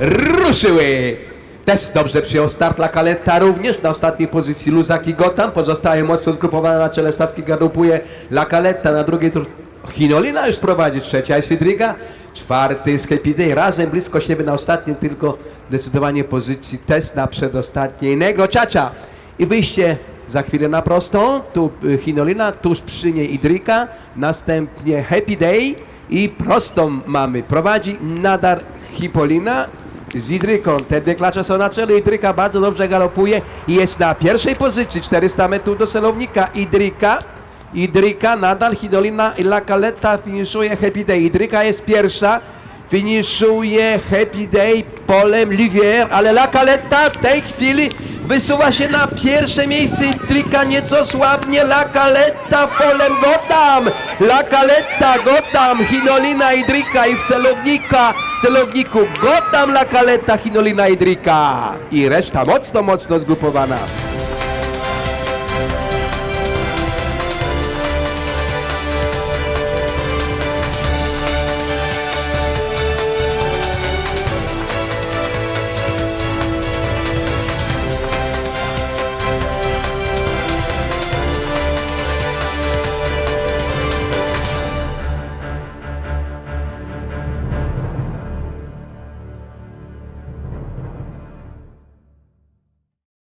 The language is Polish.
ruszyły. Test dobrze przyjął start La Caletta również na ostatniej pozycji Luzak i Gotham. Pozostałe mocno zgrupowane na czele stawki galopuje La Caletta, na drugiej. Chinolina już prowadzi, trzecia jest Idriga, czwarty jest Happy Day. Razem blisko siebie na ostatniej tylko zdecydowanie pozycji test na przedostatniej Negro Ciacia. I wyjście za chwilę na prostą, tu y, Chinolina, tuż przy niej Idrika, następnie Happy Day i prostą mamy. Prowadzi nadar Hipolina z Idryką. Te dwie klacze są na czele. Idryka bardzo dobrze galopuje i jest na pierwszej pozycji. 400 metrów do celownika. Idryka. Idryka nadal Hidolina i La Caletta finiszuje Happy Day. Idryka jest pierwsza. Finiszuje Happy Day polem Livier, ale La Caletta w tej chwili wysuwa się na pierwsze miejsce. Idryka nieco słabnie. La Caletta polem Gotham. La Caletta, Gotham, Hinolina, Idryka i w celownika, w celowniku Gotham, La Caletta, Hinolina, Idryka. I reszta mocno, mocno zgrupowana.